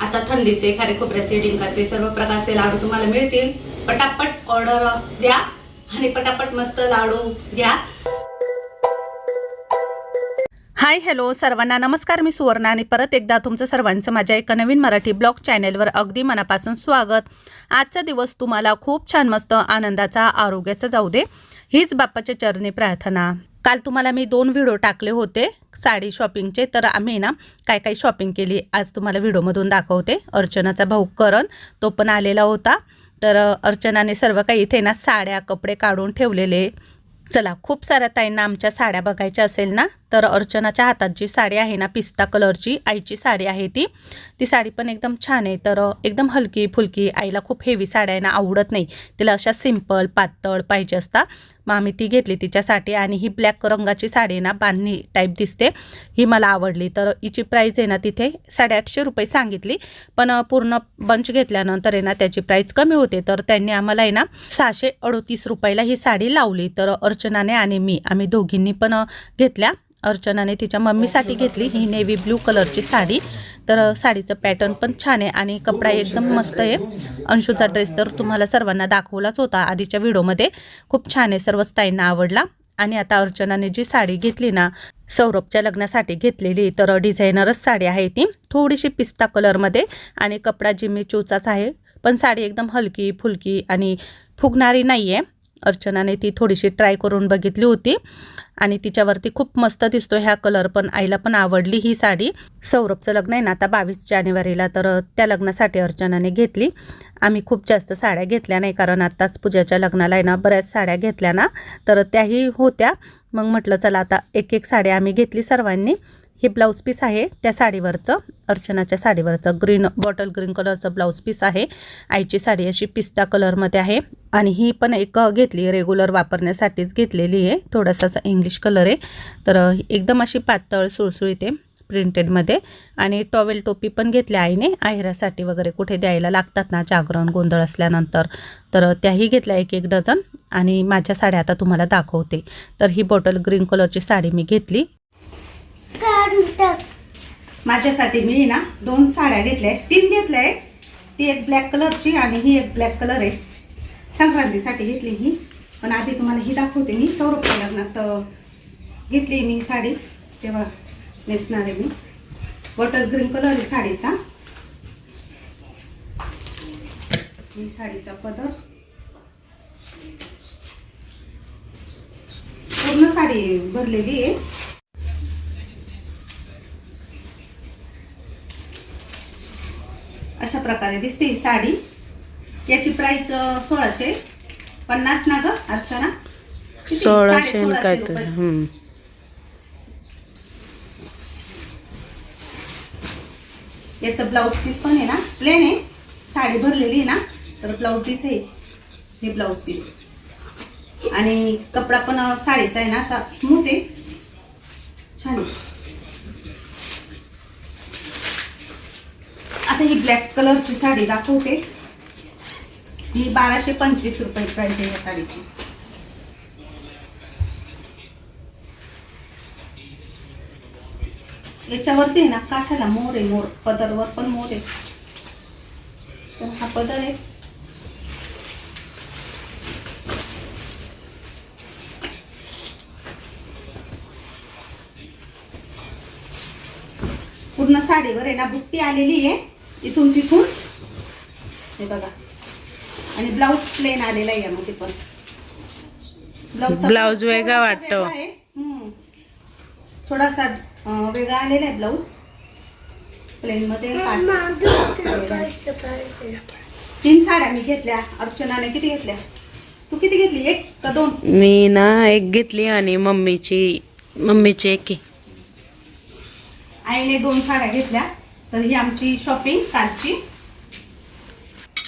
आता थंडीचे खारे खोबऱ्याचे डिंकाचे सर्व प्रकारचे लाडू तुम्हाला मिळतील. पटापट ऑर्डर द्या आणि पटापट मस्त लाडू घ्या. हाय हॅलो सर्वांना नमस्कार. मी सुवर्णा आणि परत एकदा तुमचं सर्वांचं माझ्या एका नवीन मराठी ब्लॉग चॅनेलवर अगदी मनापासून स्वागत. आजचा दिवस तुम्हाला खूप छान मस्त आनंदाचा आरोग्याचा जाऊ दे. हीच बाप्पाच्या चरणी प्रार्थना. काल तुम्हाला मी दोन व्हिडिओ टाकले होते साडी शॉपिंगचे तर आम्ही ना काय काय शॉपिंग केली आज तुम्हाला व्हिडिओमधून दाखवते. अर्चनाचा भाऊ करण तो पण आलेला होता. तर अर्चनाने सर्व काही इथे ना साड्या कपडे काढून ठेवलेले. चला खूप साऱ्या ताईंना आमच्या साड्या बघायच्या असेल ना? तर अर्चनाच्या हातात जी साडी आहे ना पिस्ता कलरची आईची साडी आहे ती. ती साडी पण एकदम छान आहे. तर एकदम हलकी फुलकी आईला खूप हेवी साड्या आहे ना आवडत नाही. तिला अशा सिंपल पातळ पाहिजे असता. मग आम्ही ती घेतली तिच्यासाठी आणि ही ब्लॅक रंगाची साडी आहे ना बांधणी टाईप दिसते. ही मला आवडली. तर हिची प्राईज आहे ना तिथे साडेआठशे रुपये सांगितली. पण पूर्ण बंच घेतल्यानंतर आहे ना त्याची प्राईज कमी होते. तर त्यांनी आम्हाला आहे ना सहाशे अडोतीस रुपयाला ही साडी लावली. तर अर्चनाने आणि मी आम्ही दोघींनी पण घेतल्या. अर्चनाने तिच्या मम्मीसाठी घेतली ही नेव्ही ब्लू कलरची साडी. तर साडीचं पॅटर्न पण छान आहे आणि कपडा एकदम मस्त आहे. अंशूचा ड्रेस तर तुम्हाला सर्वांना दाखवलाच होता आधीच्या व्हिडिओमध्ये. खूप छान आहे सर्वच ताईंना आवडला. आणि आता अर्चनाने जी साडी घेतली ना सौरभच्या लग्नासाठी घेतलेली तर डिझायनरच साडी आहे ती. थोडीशी पिस्ता कलरमध्ये आणि कपडा जिम्मी चोचाच आहे. पण साडी एकदम हलकी फुलकी आणि फुगणारी नाही आहे अर्चनाने ती थोडीशी ट्राय करून बघितली होती. आणि तिच्यावरती खूप मस्त दिसतो ह्या कलर पण आईला पण आवडली ही साडी. सौरभचं लग्न आहे ना आता बावीस जानेवारीला. तर त्या लग्नासाठी अर्चनाने घेतली. आम्ही खूप जास्त साड्या घेतल्या नाही कारण आत्ताच पूजाच्या लग्नाला आहे ना बऱ्याच साड्या घेतल्या ना. तर त्याही होत्या. मग म्हटलं चला आता एक एक साडी आम्ही घेतली सर्वांनी. हे ब्लाऊज पीस आहे त्या साडीवरचं अर्चनाच्या साडीवरचं. ग्रीन बॉटल ग्रीन कलरचं ब्लाऊज पीस आहे. आईची साडी अशी पिस्ता कलरमध्ये आहे. आणि ही पण एक घेतली रेग्युलर वापरण्यासाठीच घेतलेली आहे. थोडासा असा इंग्लिश कलर आहे. तर एकदम अशी पातळ सुळसुळीत आहे प्रिंटेडमध्ये आणि टॉवेल टोपी पण घेतल्या आईने. आहेरासाठी वगैरे कुठे द्यायला लागतात ना जागरण गोंधळ असल्यानंतर. तर त्याही घेतल्या एक एक डझन. आणि माझ्या साड्या आता तुम्हाला दाखवते. तर ही बॉटल ग्रीन कलरची साडी मी घेतली. माझ्यासाठी मी ना दोन साड्या घेतल्या आहेत. तीन घेतल्या आहेत. ती एक ब्लॅक कलरची आणि ही एक ब्लॅक कलर आहे. संक्रांतीसाठी घेतली ही. पण आधी तुम्हाला ही दाखवते मी. सौरभच्या लग्नात घेतली मी साडी. तेव्हा नेसणार आहे मी. वॉटर ग्रीन कलर आहे साडीचा. ही साडीचा पदर. पूर्ण साडी भरलेली आहे. प्रकारे दिसते ही साडी. याची प्राइस सोळाशे पन्नास ना ग अर्चना? सोळाशे काय तर. याचं ब्लाऊज पीस पण आहे ना? प्लेन आहे. साडी भरलेली आहे ना? तर ब्लाऊज इथे. हे ब्लाऊज पीस आणि कपडा पण साडीचा आहे ना? असा स्मूथ आहे. छान आहे. आता ही ब्लॅक कलरची साडी दाखवते. ही बाराशे पंचवीस रुपये प्राइस आहे या साडीची. याच्यावरती आहे ना काठाला मोर आहे मोर. पदरवर पण मोर आहे. तर हा पदर आहे. पूर्ण साडीवर आहे ना बुट्टी आलेली आहे. इथून तिथून. हे बघा. आणि ब्लाऊज प्लेन आलेला आहे यामध्ये पण ब्लाऊजचा ब्लाऊज कलर वेगळा वाटतो. थोडासा वेगळा आलेला आहे ब्लाऊज प्लेन मध्ये तीन साड्या मी घेतल्या. अर्चनाने किती घेतल्या? तू किती घेतली? एक का दोन? मी ना एक घेतली आणि मम्मीची मम्मीची एक. आईने दोन साड्या घेतल्या. तर ही आमची शॉपिंग कालची.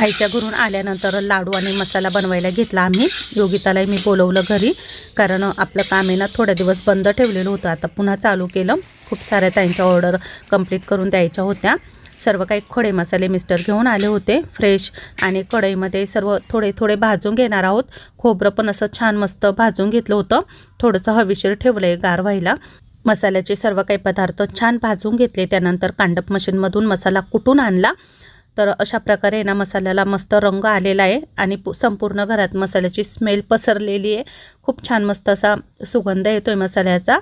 आईच्या घरून आल्यानंतर लाडू आणि मसाला बनवायला घेतला आम्ही. योगितालाही मी बोलवलं घरी. कारण आपलं काम आहे ना थोड्या दिवस बंद ठेवलेलं होतं आता पुन्हा चालू केलं. खूप साऱ्या त्यांच्या ऑर्डर कंप्लीट करून द्यायच्या होत्या. सर्व काही खडे मसाले मिस्टर घेऊन आले होते. फ्रेश आणि कढईमध्ये सर्व थोडे थोडे भाजून घेणार आहोत. खोबरं पण असं छान मस्त भाजून घेतलं होतं. थोडंसं हवेशीर ठेवलं आहे गार व्हायला. मसाल्याचे सर्व काही पदार्थ छान भाजून घेतले. त्यानंतर कांडप मशीनमधून मसाला कुटून आणला? तर अशा प्रकारे ना मसाल्याला मस्त रंग आलेला आहे आणि पु- संपूर्ण घरात मसाल्याची स्मेल पसरलेली आहे. खूप छान मस्त असा सुगंध येतो आहे मसाल्याचा.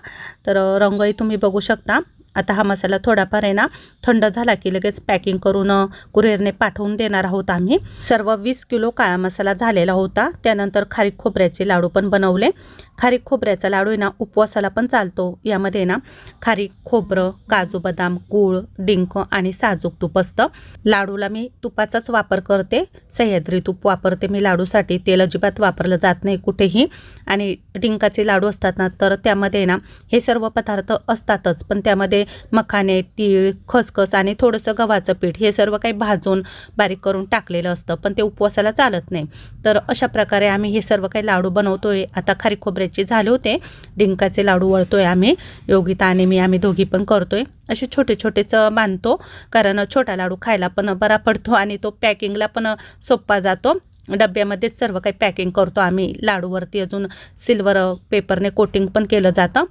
तर रंगही तुम्ही बघू शकता. आता हा मसाला थोडाफार आहे ना थंड झाला की लगेच पॅकिंग करून कुरिअरने पाठवून देणार आहोत आम्ही. सर्व वीस किलो काळा मसाला झालेला होता. त्यानंतर खारीक खोबऱ्याचे लाडू पण बनवले. खारीक खोबऱ्याचा लाडू आहे ना उपवासाला पण चालतो. यामध्ये ना खारीक खोबरं काजू बदाम गूळ डिंक आणि साजूक तूप असतं. लाडूला मी तुपाचाच वापर करते. सह्याद्री तूप वापरते मी लाडूसाठी. तेल अजिबात वापरलं जात नाही कुठेही. आणि डिंकाचे लाडू असतात ना तर त्यामध्ये ना हे सर्व पदार्थ असतातच. पण त्यामध्ये मखाने तीळ खसखस आणि थोडंसं गव्हाचं पीठ हे सर्व काही भाजून बारीक करून टाकलेलं असतं पण ते उपवासाला चालत नाही. तर अशा प्रकारे आम्ही हे सर्व काही लाडू बनवतोय. आता खारी खोबऱ्याचे झाले होते. डिंकाचे लाडू वळतोय आम्ही. योगिता आणि मी आम्ही दोघी पण करतोय. असे छोटे छोटेच बांधतो कारण छोटा लाडू खायला पण बरा पडतो आणि तो पॅकिंगला पण सोपा जातो. डब्यामध्येच सर्व काही पॅकिंग करतो आम्ही. लाडूवरती अजून सिल्वर पेपरने कोटिंग पण केलं जातं.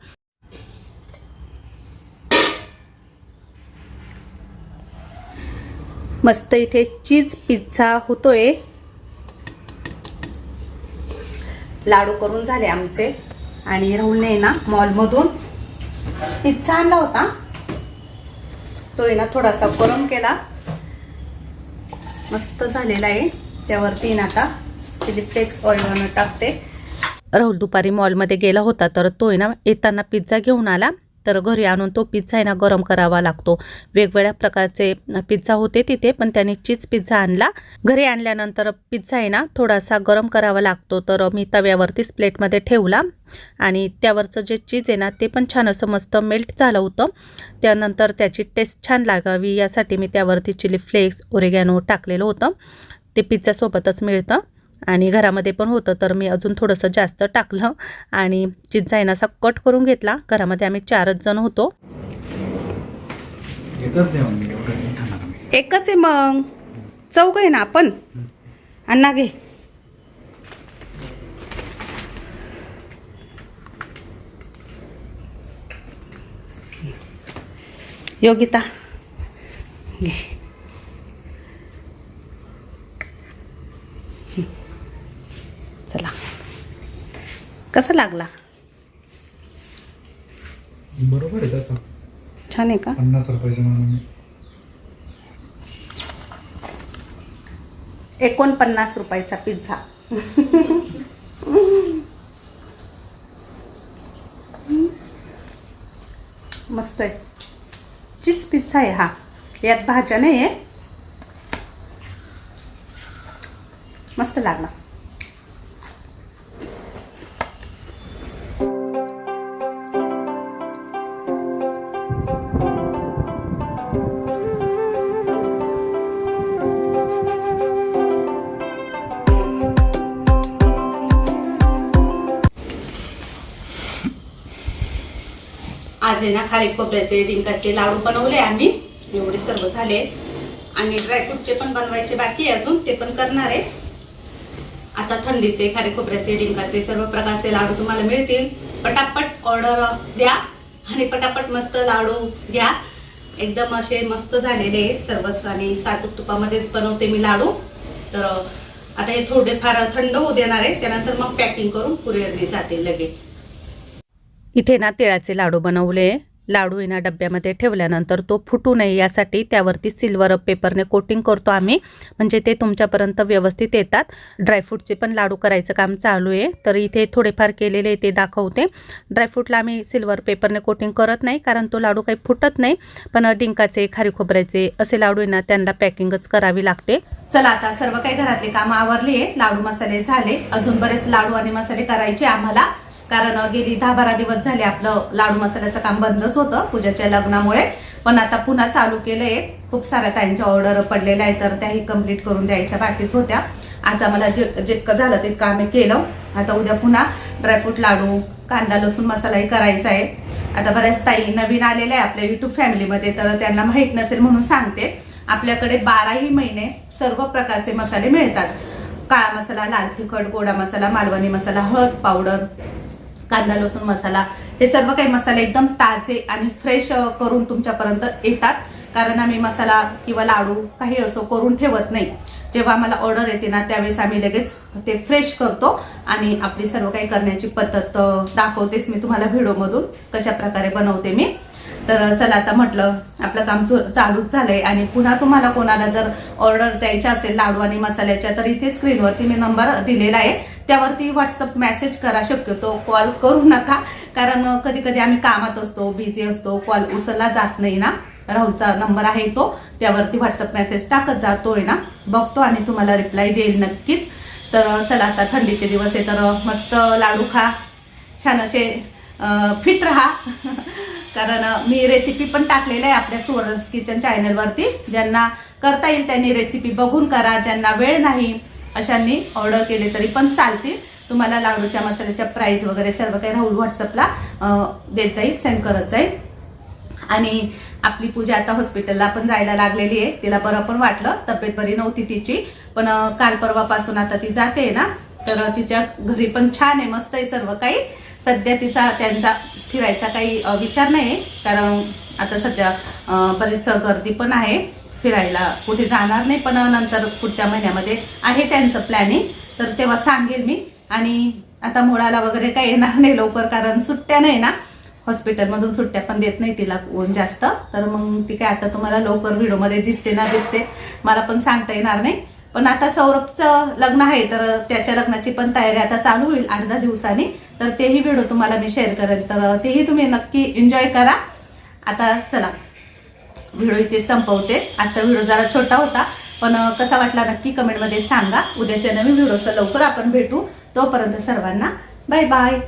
मस्त इथे चीज पिझ्झा होतोय. लाडू करून झाले आमचे. आणि राहुलने ना मॉलमधून पिझ्झा आणला होता. तो आहे ना थोडासा गरम केला. मस्त झालेला आहे. त्यावरती ना आता चिली फ्लेक्स ऑइल टाकते. राहुल दुपारी मॉलमध्ये गेला होता तर तो आहे ना येताना पिझ्झा घेऊन आला. तर घरी आणून तो पिझ्झा आहे ना गरम करावा लागतो. वेगवेगळ्या प्रकारचे पिझ्झा होते तिथे पण त्याने चीज पिझ्झा आणला. घरी आणल्यानंतर पिझ्झा आहे ना थोडासा गरम करावा लागतो. तर मी तव्यावरतीच प्लेटमध्ये ठेवला. आणि त्यावरचं जे चीज आहे ना ते पण छान असं मस्त मेल्ट झालं होतं. त्यानंतर त्याची टेस्ट छान लागावी यासाठी मी त्यावरती चिली फ्लेक्स ओरेगॅनो टाकलेलं होतं. ते पिझ्झासोबतच मिळतं. आणि घरामध्ये पण होतं तर मी अजून थोडंसं जास्त टाकलं आणि चिंचा आहे ना असा कट करून घेतला. घरामध्ये आम्ही चारच जण होतो. एकच आहे मग. चौघ आहे ना आपण? अण्णा घे. योगिता घे चला कसा लागला? बरोबर आहे तसं छान आहे का? पन्नास रुपयाचे म्हणून मी. एकोणपन्नास रुपयाचा पिझ्झा मस्त आहे. चीज पिझ्झा आहे हा. यात भाज्या नाही आहे आज आहे ना खारी खोबऱ्याचे डिंकाचे लाडू बनवले आम्ही. एवढे सर्व झाले. आणि ड्रायफ्रूटचे पण बनवायचे बाकी आहे अजून ते पण करणार आहे. आता थंडीचे खारे खोबऱ्याचे डिंकाचे सर्व प्रकारचे लाडू तुम्हाला मिळतील. पटापट ऑर्डर द्या आणि पटापट मस्त लाडू घ्या. एकदम असे मस्त झालेले सर्वच आणि साजूक तुपामध्येच बनवते मी लाडू. तर आता हे थोडे फार थंड होऊ देणार आहे. त्यानंतर मग पॅकिंग करून कुरिअरने जाते लगेच. इथे ना तिळाचे लाडू बनवले. लाडू आहे ना डब्यामध्ये ठेवल्यानंतर तो फुटू नये यासाठी त्यावरती सिल्वर पेपरने कोटिंग करतो आम्ही. म्हणजे ते तुमच्यापर्यंत व्यवस्थित येतात. ड्रायफ्रूटचे पण लाडू करायचं काम चालू आहे. तर इथे थोडेफार केलेले ते दाखवते. ड्रायफ्रूटला आम्ही सिल्वर पेपरने कोटिंग करत नाही कारण तो लाडू काही फुटत नाही. पण डिंकाचे खारी खोबऱ्याचे असे लाडू आहे ना त्यांना पॅकिंगच करावी लागते. चला आता सर्व काही घरातले काम आवरली आहे. लाडू मसाले झाले. अजून बरेच लाडू आणि मसाले करायचे आम्हाला. कारण गेली दहा बारा दिवस झाले आपलं लाडू मसाल्याचं काम बंदच होतं पूजाच्या लग्नामुळे. पण आता पुन्हा चालू केलंय. खूप साऱ्या ताईंच्या ऑर्डर पडलेल्या आहेत तर त्याही कंप्लीट करून द्यायच्या बाकीच होत्या. आज आम्हाला जे जितकं झालं तितकं आम्ही केलं. आता उद्या पुन्हा ड्रायफ्रूट लाडू कांदा लसूण मसालाही करायचा आहे. आता बऱ्याच ताई नवीन आलेल्या आहे आपल्या युट्यूब फॅमिलीमध्ये तर त्यांना माहीत नसेल म्हणून सांगते. आपल्याकडे बाराही महिने सर्व प्रकारचे मसाले मिळतात. काळा मसाला लाल तिखट गोडा मसाला मालवणी मसाला हळद पावडर कांदा लसूण मसाला हे सर्व काही मसाले एकदम ताजे आणि फ्रेश करून तुमच्यापर्यंत येतात. कारण आम्ही मसाला किंवा लाडू काही असो करून ठेवत नाही. जेव्हा आम्हाला ऑर्डर येते ना त्यावेळेस आम्ही लगेच ते फ्रेश करतो आणि आपली सर्व काही करण्याची पद्धत दाखवतेच मी तुम्हाला व्हिडिओमधून कशा प्रकारे बनवते मी. तर चला आता म्हटलं आपलं काम चालूच झालंय आणि पुन्हा तुम्हाला कोणाला जर ऑर्डर द्यायच्या असेल लाडू आणि मसाल्याच्या तर इथे स्क्रीनवरती मी नंबर दिलेला आहे. त्यावरती व्हॉट्सअप मेसेज करा शक्यतो कॉल करू नका. कारण कधी कधी आम्ही कामात असतो बिझी असतो कॉल उचलला जात नाही ना. राहुलचा नंबर आहे तो. त्यावरती व्हॉट्सअप मेसेज टाकत जातोय ना. बघतो आणि तुम्हाला रिप्लाय देईल नक्कीच. तर चला आता थंडीचे दिवस आहे तर मस्त लाडू खा. छान असे फिट राहा. कारण मी रेसिपी पण टाकलेल्या आहे आपल्या सुवर्णस किचन चॅनलवरती ज्यांना करता येईल त्यांनी रेसिपी बघून करा. ज्यांना वेळ नाही अशांनी ऑर्डर केले तरी पण चालतील. तुम्हाला लाडूच्या मसाल्याच्या प्राईस वगैरे सर्व काही राहुल व्हॉट्सअपला देत जाईल सेंड करत जाईल. आणि आपली पूजा आता हॉस्पिटलला पण जायला लागलेली आहे. तिला बरं पण वाटलं. तब्येत बरी नव्हती तिची. पण काल परवापासून आता ती जाते ना. तर तिच्या घरी पण छान आहे. मस्त आहे सर्व काही. सध्या तिचा त्यांचा फिरायचा काही विचार नाही आहे कारण आता सध्या बरीच गर्दी पण आहे. फिरायला कुठे जाणार नाही पण नंतर पुढच्या महिन्यामध्ये आहे त्यांचं प्लॅनिंग तर तेव्हा सांगेल मी. आणि आता मुळाला वगैरे काही येणार नाही लवकर कारण सुट्ट्या नाही ना. हॉस्पिटलमधून सुट्ट्या पण देत नाही तिला कोण जास्त. तर मग ती काय आता तुम्हाला लवकर व्हिडिओमध्ये दिसते ना दिसते. मला पण सांगता येणार नाही. पण आता सौरभचं लग्न आहे तर त्याच्या लग्नाची पण तयारी आता चालू होईल आठ दहा दिवसांनी. तर तेही व्हिडिओ तुम्हाला मी शेअर करेल. तर तेही तुम्ही नक्की एन्जॉय करा. आता चला. व्हिडिओ इथे संपवते. आजचा व्हिडिओ जरा छोटा होता पण कसा वाटला नक्की कमेंटमध्ये सांगा. उद्याच्या नवीन व्हिडिओचं लवकर आपण भेटू. तोपर्यंत सर्वांना बाय बाय